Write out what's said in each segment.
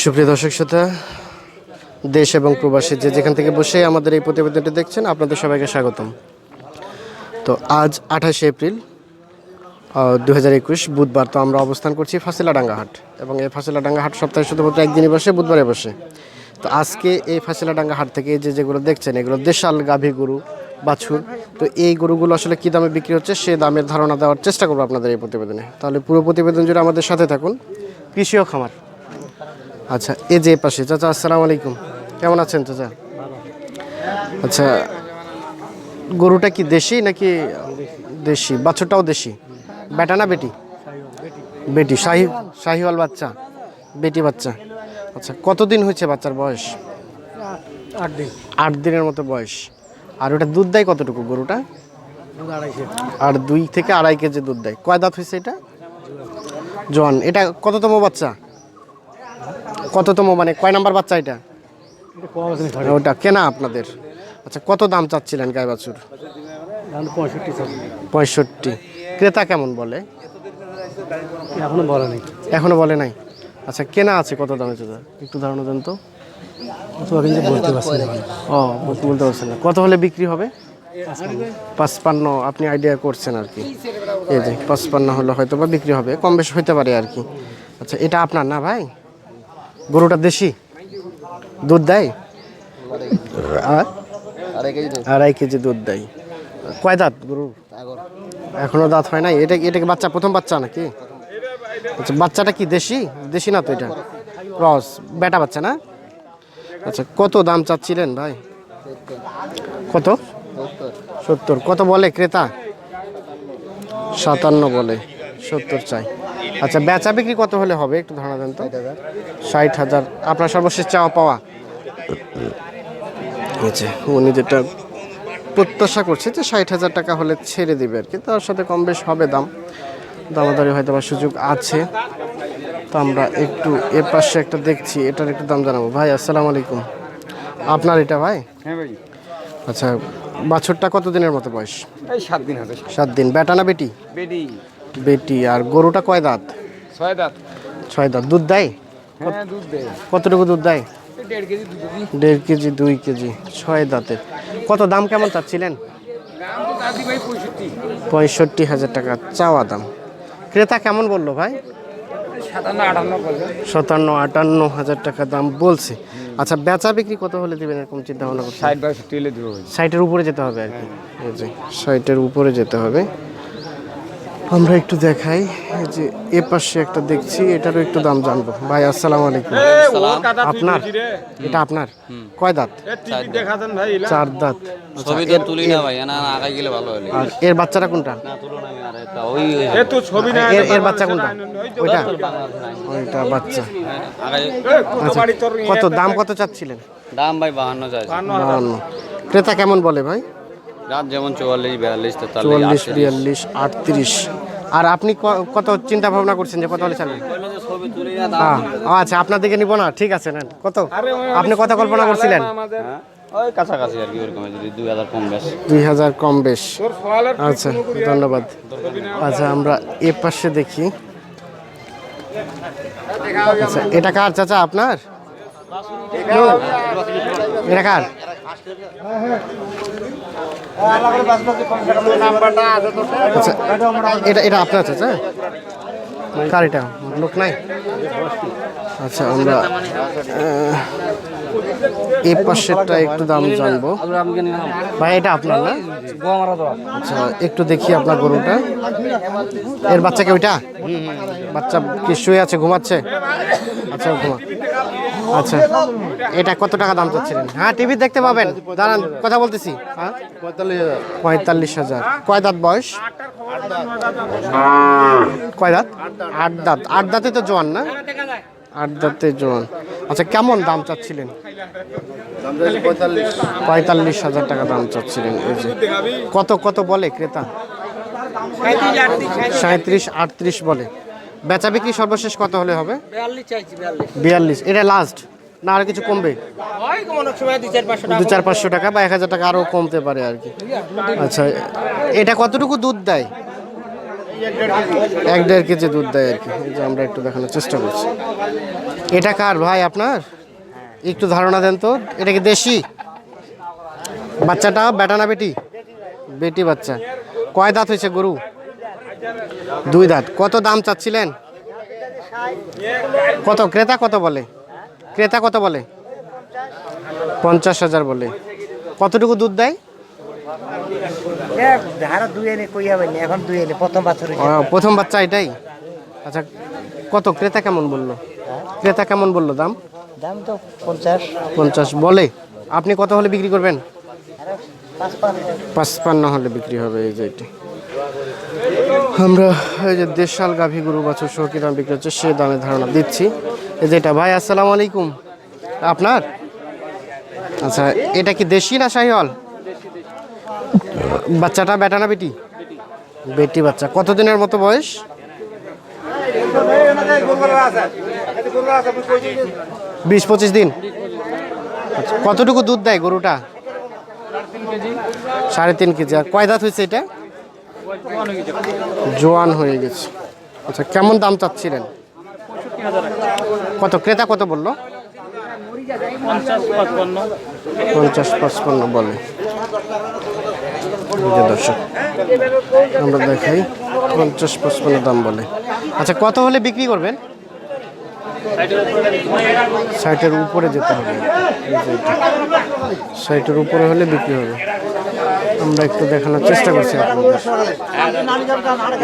সুপ্রিয় দর্শক শ্রোতা, দেশ এবং প্রবাসী যে যেখান থেকে বসে আমাদের এই প্রতিবেদনটি দেখছেন, আপনাদের সবাইকে স্বাগতম। তো আজ আঠাশে এপ্রিল দু হাজার একুশ, বুধবার তো আমরা অবস্থান করছি ফাঁসিলাডাঙ্গা হাট। এবং এই ফাঁসিলাডাঙ্গা হাট সপ্তাহে শুধুমাত্র একদিনই বসে, বুধবারে বসে। তো আজকে এই ফাঁসিলাডাঙ্গা হাট থেকে যে যেগুলো দেখছেন, এগুলো দেশাল, গাভী গরু, বাছুর, তো এই গরুগুলো আসলে কী দামে বিক্রি হচ্ছে, সে দামের ধারণা দেওয়ার চেষ্টা করব আপনাদের এই প্রতিবেদনে। তাহলে পুরো প্রতিবেদন জুড়ে আমাদের সাথে থাকুন। কৃষি ও খামার। আচ্ছা এই যে পাশে চাচা আসসালামু আলাইকুম। কেমন আছেন চাচা? আচ্ছা গরুটা কি দেশি নাকি দেশি? বাছুরটাও দেশি? বেটা না বেটি? বেটি শাহি শাহিওয়াল বাচ্চা বেটি বাচ্চা। আচ্ছা কতদিন হয়েছে বাচ্চার বয়স? আট দিন। আট দিনের মতো বয়স। আর ওটা দুধ দেয় কতটুকু গরুটা? আর দুই থেকে আড়াই কেজি দুধ দেয়। কয় দাঁত হয়েছে এটা? জন এটা কততম বাচ্চা? কততম মানে কয় নাম্বার বাচ্চা এটা? ওটা কেনা আপনাদের? আচ্ছা কত দাম চাচ্ছিলেন গায়ে বাছুর পঁয়ষট্টি। ক্রেতা কেমন বলে? এখনও বলা নেই। এখনও বলে নাই? আচ্ছা কেনা আছে কত দামে চাচা? একটু ধারণা দেন তো। ও বলতে বলতে পারছেন না। কত হলে বিক্রি হবে? পাঁচপান্ন। আপনি আইডিয়া করছেন আর কি। এই যে পাঁচপান্ন হলে হয়তো বা বিক্রি হবে কম বেশ হইতে পারে আর কি। আচ্ছা এটা আপনার না ভাই? গরুটা দেশি? দুধ দেয়? আর? আড়াই কেজি দুধ। দেয়। কয় দাঁত গরু এখনও দাঁত হয় নাই? এটা এটাকে বাচ্চা প্রথম বাচ্চা নাকি? আচ্ছা বাচ্চাটা কি দেশি? দেশি না তো এটা? ক্রস বেটা বাচ্চা না? আচ্ছা কত দাম চাচ্ছিলেন ভাই? কত? সত্তর। কত বলে ক্রেতা? সাতান্ন বলে সত্তর চাই। আচ্ছা বেচা বিক্রি কত হলে হবে? একটু ধারণা দেন তো। ষাট হাজার। আপনার সর্বশেষ চাওয়া পাওয়া? আচ্ছা উনি যেটা প্রত্যাশা করছে যে ষাট হাজার টাকা হলে ছেড়ে দিবে আর কি। তার সাথে কম বেশ হবে দাম। দামাদারি হয়তো বা সুযোগ আছে। তো আমরা একটু এর পাশে একটা দেখছি এটার একটু দাম জানাব। ভাই আসসালামু আলাইকুম। আপনার এটা ভাই? হ্যাঁ ভাই। আচ্ছা বাছুরটা কত দিনের মতো বয়স? এই সাত দিন হবে। সাত দিন। বেটা না বেটি? বেডি বেটি। আর গরুটা কয় দাঁত? ছয় দাঁত। ছয় দাঁত। দুধ দেয়? হ্যাঁ দুধ দেয়। কতটুকু দুধ দেয়? দেড় কেজি দিই কেজি। ছয় দাঁতের। কত দাম কেমন চাচ্ছিলেন? দাম তো দাদি ভাই পঁয়ষট্টি। হাজার টাকা চাওয়া দাম। ক্রেতা কেমন বলল ভাই? সাতান্ন আটান্ন হাজার টাকা দাম বলছে। আচ্ছা বেচা বিক্রি কত হলে দিবেন এরকম চিন্তা ভাবনা করছেন? ষাট বাষট্টি হলে দেবো ভাই। সাইটের উপরে যেতে হবে আর কি। এই যে সাইটের উপরে যেতে হবে। আমরা একটু দেখাই এই যে এ পাশে একটা দেখছি এটারও একটু দাম জানব। ভাই আসসালামু আলাইকুম। আপনার? এটা আপনার? কয় দাঁত? চার দাঁত। ছবি তো তুলি না ভাই না না আগাই গেলে ভালো হলে। আর এর বাচ্চাটা কোনটা? না তুলো না আমি আর একটা ওই এ তো ছবি না এর এর বাচ্চা কোনটা? ওইটা। ওইটা বাচ্চা। আগাই। আচ্ছা কত দাম কত চাচ্ছিলেন? দাম ভাই চাই বাহান্ন। ক্রেতা কেমন বলে ভাই? রাত যেমন চুয়াল্লিশ বিয়াল্লিশ চুয়াল্লিশ বিয়াল্লিশ আটত্রিশ। আর আপনি কত চিন্তা ভাবনা করছেন যে কত হলে ছাড়বেন হ্যাঁ আচ্ছা আপনার দিকে নিব না? ঠিক আছে নেন। কত? আপনি কত কল্পনা করছিলেন? হ্যাঁ? ওই কাছাকাছি আর কি ওরকম দুই হাজার কম বেশ। দুই হাজার কম বেশ। আচ্ছা ধন্যবাদ। আচ্ছা আমরা এ পাশে দেখি আচ্ছা এটা কার চাচা আপনার? এটা কার? আচ্ছা এটা এটা আপনার কার এটা? লোক নাই? আচ্ছা আমরা একটু দাম জানব। ভাই, এটা আপনার না? আচ্ছা একটু দেখি আপনার গরুটা। এর বাচ্চা কি ওইটা? বাচ্চা কি শুয়ে আছে, ঘুমাচ্ছে? আচ্ছা ঘুমা আচ্ছা। এটা কত টাকা দাম চাচ্ছিলেন? হ্যাঁ টিভি দেখতে পাবেন। দাঁড়ান, কথা বলতেছি। হ্যাঁ? পঁয়তাল্লিশ হাজার। কয় দাঁত বয়স? কয় দাঁত? আট দাঁত। আট দাঁতে তো জোয়ান না? আট দাঁতে জোয়ান। আচ্ছা কেমন দাম চাচ্ছিলেন? পঁয়তাল্লিশ হাজার টাকা দাম চাচ্ছিলেন, এই যে। কত কত বলে ক্রেতা? সাঁত্রিশ আটত্রিশ বলে। বেচা বিক্রি সর্বশেষ কত হলে হবে? বিয়াল্লিশ এটা লাস্ট না আর কিছু কমবে? দু চার পাঁচশো টাকা বা এক হাজার টাকা আরও কমতে পারে আর কি। আচ্ছা এটা কতটুকু দুধ দেয়? এক দেড় কেজি দুধ দেয় আর কি। যে আমরা একটু দেখানোর চেষ্টা করছি। এটা কার ভাই আপনার? একটু ধারণা দেন তো। এটা কি দেশি? বাচ্চাটা বেটা না বেটি? বেটি বাচ্চা। কয় দাঁত হয়েছে গরু? দুই দাঁত। কত দাম চাচ্ছিলেন? কত? ক্রেতা কত বলে? ক্রেতা কত বলে? পঞ্চাশ হাজার বলে। কতটুকু দুধ দেয়? প্রথম বাচ্চা এটাই? আচ্ছা কত? ক্রেতা কেমন বলল? ক্রেতা কেমন বলল দাম? দাম তো পঞ্চাশ। পঞ্চাশ বলে। আপনি কত হলে বিক্রি করবেন? পাঁচ পাঁচ পাঁচপান্ন হলে বিক্রি হবে এই যে এটি। আমরা এই যে দেশাল গাভী গরু বাছুর সহ কি দাম বিক্রি হচ্ছে সে দামে ধারণা দিচ্ছি। এই যে এটা ভাই আসসালামু আলাইকুম। আপনার? আচ্ছা এটা কি দেশি না শাহিওয়াল? বাচ্চাটা বেটা না বেটি? বেটি বাচ্চা। কতদিনের মতো বয়স? বিশ পঁচিশ দিন। আচ্ছা, কতটুকু দুধ দেয় গরুটা? সাড়ে তিন কেজি। আর কয় দাঁত হয়েছে এটা? জোয়ান হয়ে গেছে। আচ্ছা কেমন দাম চাচ্ছিলেন? কত? ক্রেতা কত বলল? পঞ্চাশ পাঁচপান্ন বলে। দর্শক, আমরা দেখাই পঞ্চাশ পাঁচপান্ন দাম বলে। আচ্ছা কত হলে বিক্রি করবেন? ষাটের উপরে যেতে হবে। এটা। উপরে হলে বিক্রি হবে। আমরা একটু দেখানোর চেষ্টা করছি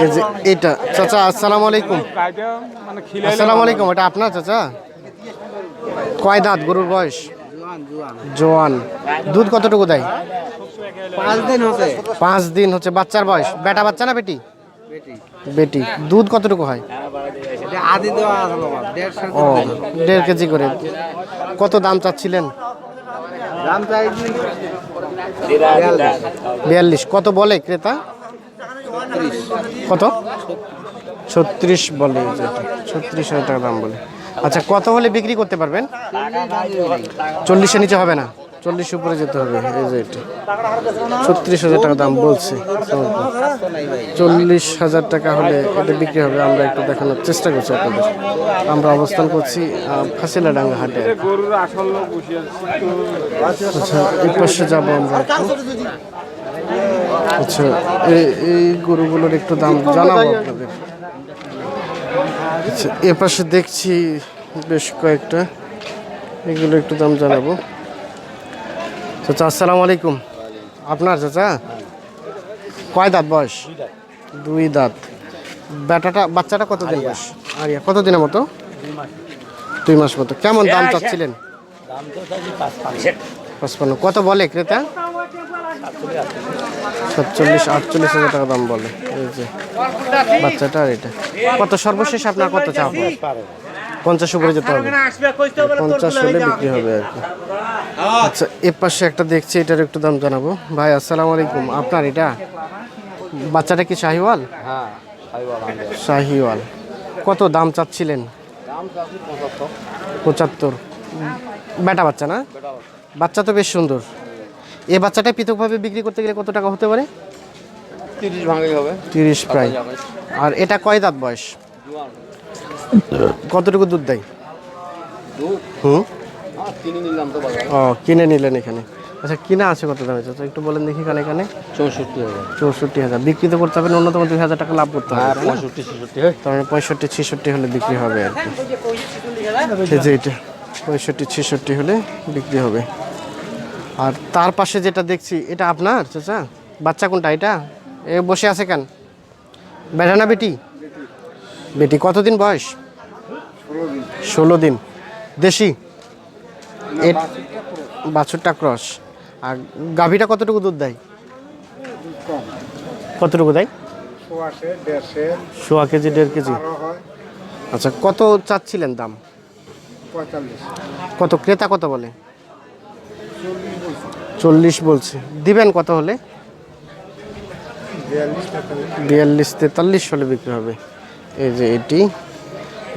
এই যে এটা চাচা আসসালামু আলাইকুম। আসসালামু আলাইকুম এটা আপনার চাচা? কয় দাঁত গরুর বয়স? জোয়ান। দুধ কতটুকু দেয়? পাঁচ দিন হচ্ছে। পাঁচ দিন হচ্ছে বাচ্চার বয়স। বেটা বাচ্চা না বেটি? বেটি। দুধ কতটুকু হয়? ও দেড় কেজি করে। কত দাম চাচ্ছিলেন? দাম চাইছি বিয়াল্লিশ। কত বলে ক্রেতা? কত? ছত্রিশ বলে। ছত্রিশ হাজার টাকা দাম বলে। আচ্ছা কত হলে বিক্রি করতে পারবেন? চল্লিশের নিচে হবে না? চল্লিশ উপরে যেতে হবে, এই যে এটা। ছত্রিশ হাজার টাকা দাম বলছে। চল্লিশ হাজার টাকা হলে এটা বিক্রি হবে, আমরা একটু দেখানোর চেষ্টা করছি আপনাদের। আমরা অবস্থান করছি ফাঁসিলাডাঙ্গা হাটে। আচ্ছা এই পাশে যাব আমরা আচ্ছা এই গরুগুলোর একটু দাম জানাব আপনাদের। আচ্ছা এ পাশে দেখছি বেশ কয়েকটা, এগুলো একটু দাম জানাব। চাচা আসসালামু আলাইকুম। আপনার চাচা? কয় দাঁত বয়স? দুই দাঁত। বেটাটা বাচ্চাটা কতদিন বয়স? আর ইয়া কতদিনের মতো? দুই মাস। মতো। কেমন দাম চাচ্ছিলেন? পঁচপান্ন। কত বলে ক্রেতা? সাতচল্লিশ আটচল্লিশ হাজার টাকা দাম বলে। এই যে বাচ্চাটা আর এটা। কত সর্বশেষ আপনার কত চাপ পঞ্চাশ উপরে যেতে হবে। পঞ্চাশ হলে বিক্রি হবে আর কি। আচ্ছা এ পাশে একটা দেখছি এটার একটু দাম জানাব। ভাই আসসালামু আলাইকুম। আপনার এটা? বাচ্চাটা কি শাহিওয়াল? হ্যাঁ শাহিওয়াল কত দাম চাচ্ছিলেন? পঁচাত্তর। বেটা বাচ্চা না? বাচ্চা। তো বেশ সুন্দর। এই বাচ্চাটা পৃথকভাবে বিক্রি করতে গেলে কত টাকা হতে পারে? তিরিশ ভাঙে হবে। তিরিশ প্রায়। আর এটা কয় দাঁত বয়স? কতটুকু দুধ দেয়? হুম? ও কিনে নিলেন এখানে। আচ্ছা কিনা আছে কত দামে? চাচা একটু বলেন দেখি এখানে এখানে। চৌষট্টি হাজার। চৌষট্টি হাজার। বিক্রি তো করতে হবে অন্যতম দুই হাজার টাকা লাভ করতে হবে তাই পঁয়ষট্টি ছেষট্টি হয়। তার মানে পঁয়ষট্টি ছেষট্টি হলে বিক্রি হবে আর কি। যে এটা পঁয়ষট্টি ছেষট্টি হলে বিক্রি হবে। আর তার পাশে যেটা দেখছি এটা আপনার চাচা? বাচ্চা কোনটা এটা? এ বসে আছে কেন? বেড়ানা বেটি? বেটি, কতদিন বয়স? ষোলো দিন। দেশি? বাছুরটা ক্রস। আর গাভীটা কতটুকু দুধ দেয়? কতটুকু দেয়? সোয়া কেজি, দেড় কেজি। আচ্ছা কত চাচ্ছিলেন দাম? কত? ক্রেতা কত বলে? চল্লিশ বলছে। দিবেন কত হলে? বিয়াল্লিশ তেতাল্লিশ হলে বিক্রি হবে। এই যে এটি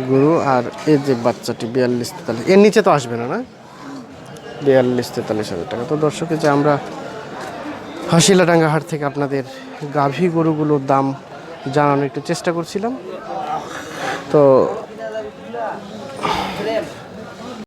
গুরু আর এই যে বাচ্চাটি বিয়াল্লিশ তেতাল্লিশ, এর নিচে তো আসবে না না? বিয়াল্লিশ তেতাল্লিশ হাজার টাকা। তো দর্শক যে আমরা হাসিলাডাঙ্গা হাট থেকে আপনাদের গাভী গরুগুলোর দাম জানানোর একটু চেষ্টা করছিলাম। তো